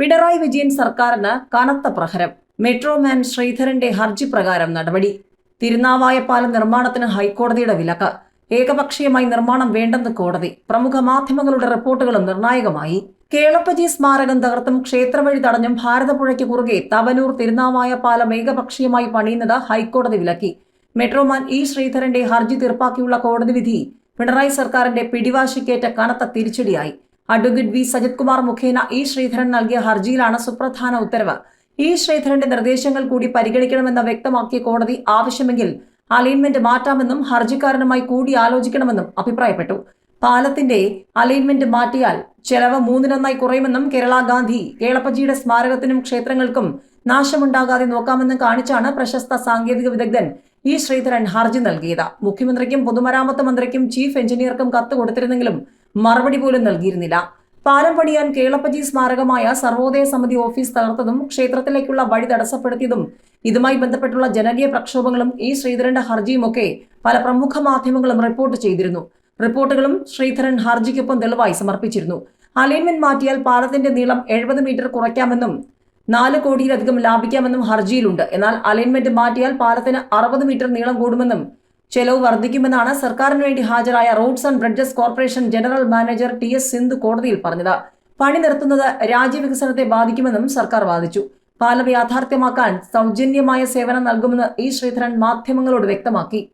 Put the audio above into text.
പിണറായി വിജയൻ സർക്കാരിന് കനത്ത പ്രഹരം. മെട്രോമാൻ ശ്രീധരന്റെ ഹർജി പ്രകാരം നടപടി. തിരുനാവായ പാലം നിർമ്മാണത്തിന് ഹൈക്കോടതിയുടെ വിലക്ക്. ഏകപക്ഷീയമായി നിർമ്മാണം വേണ്ടെന്ന് കോടതി. പ്രമുഖ മാധ്യമങ്ങളുടെ റിപ്പോർട്ടുകളും നിർണായകമായി. കേളപ്പജി സ്മാരകം തകർത്തും ക്ഷേത്രവഴി തടഞ്ഞും ഭാരതപ്പുഴയ്ക്ക് കുറുകെ തവനൂർ തിരുനാവായ പാലം ഏകപക്ഷീയമായി പണിയുന്നത് ഹൈക്കോടതി വിലക്കി. മെട്രോമാൻ ഇ ശ്രീധരന്റെ ഹർജി തീർപ്പാക്കിയുള്ള കോടതി വിധി പിണറായി സർക്കാരിന്റെ പിടിവാശിക്കേറ്റ കനത്ത തിരിച്ചടിയായി. അഡ്വക്കേറ്റ് വി സജിത് കുമാർ മുഖേന ഇ ശ്രീധരൻ നൽകിയ ഹർജിയിലാണ് സുപ്രധാന ഉത്തരവ്. ഇ ശ്രീധരന്റെ നിർദ്ദേശങ്ങൾ കൂടി പരിഗണിക്കണമെന്ന് വ്യക്തമാക്കിയ കോടതി ആവശ്യമെങ്കിൽ അലൈൻമെന്റ് മാറ്റാമെന്നും ഹർജിക്കാരനുമായി കൂടി ആലോചിക്കണമെന്നും അഭിപ്രായപ്പെട്ടു. പാലത്തിന്റെ അലൈൻമെന്റ് മാറ്റിയാൽ ചെലവ് മൂന്നിനൊന്നായി കുറയുമെന്നും കേരള ഗാന്ധി കേളപ്പജിയുടെ സ്മാരകത്തിനും ക്ഷേത്രങ്ങൾക്കും നാശമുണ്ടാകാതെ നോക്കാമെന്നും കാണിച്ചാണ് പ്രശസ്ത സാങ്കേതിക വിദഗ്ധൻ ഇ ശ്രീധരൻ ഹർജി നൽകിയത്. മുഖ്യമന്ത്രിക്കും പൊതുമരാമത്ത് മന്ത്രിക്കും ചീഫ് എഞ്ചിനീയർക്കും കത്ത് കൊടുത്തിരുന്നെങ്കിലും മറുപടി പോലും നൽകിയിരുന്നില്ല. പാലം പണിയാൻ കേളപ്പജി സ്മാരകമായ സർവോദയ സമിതി ഓഫീസ് തകർത്തതും ക്ഷേത്രത്തിലേക്കുള്ള വഴി തടസ്സപ്പെടുത്തിയതും ഇതുമായി ബന്ധപ്പെട്ടുള്ള ജനകീയ പ്രക്ഷോഭങ്ങളും ഈ ശ്രീധരന്റെ ഹർജിയുമൊക്കെ പല പ്രമുഖ മാധ്യമങ്ങളും റിപ്പോർട്ട് ചെയ്തിരുന്നു. റിപ്പോർട്ടുകളും ശ്രീധരൻ ഹർജിക്കൊപ്പം തെളിവായി സമർപ്പിച്ചിരുന്നു. അലൈൻമെന്റ് മാറ്റിയാൽ പാലത്തിന്റെ നീളം എഴുപത് മീറ്റർ കുറയ്ക്കാമെന്നും നാല് കോടിയിലധികം ലാഭിക്കാമെന്നും ഹർജിയിലുണ്ട്. എന്നാൽ അലൈൻമെന്റ് മാറ്റിയാൽ പാലത്തിന് അറുപത് മീറ്റർ നീളം കൂടുമെന്നും ചെലവ് വർദ്ധിക്കുമെന്നാണ് സർക്കാരിന് വേണ്ടി ഹാജരായ roads and bridges corporation general manager T S Sindhu കോടതിയിൽ പറഞ്ഞത്. പണി നിർത്തുന്നത് രാജ്യവികസനത്തെ ബാധിക്കുമെന്നും സർക്കാർ വാദിച്ചു. പാലം യാഥാർത്ഥ്യമാക്കാൻ സൗജന്യമായ സേവനം നൽകുമെന്ന് ഇ ശ്രീധരൻ മാധ്യമങ്ങളോട് വ്യക്തമാക്കി.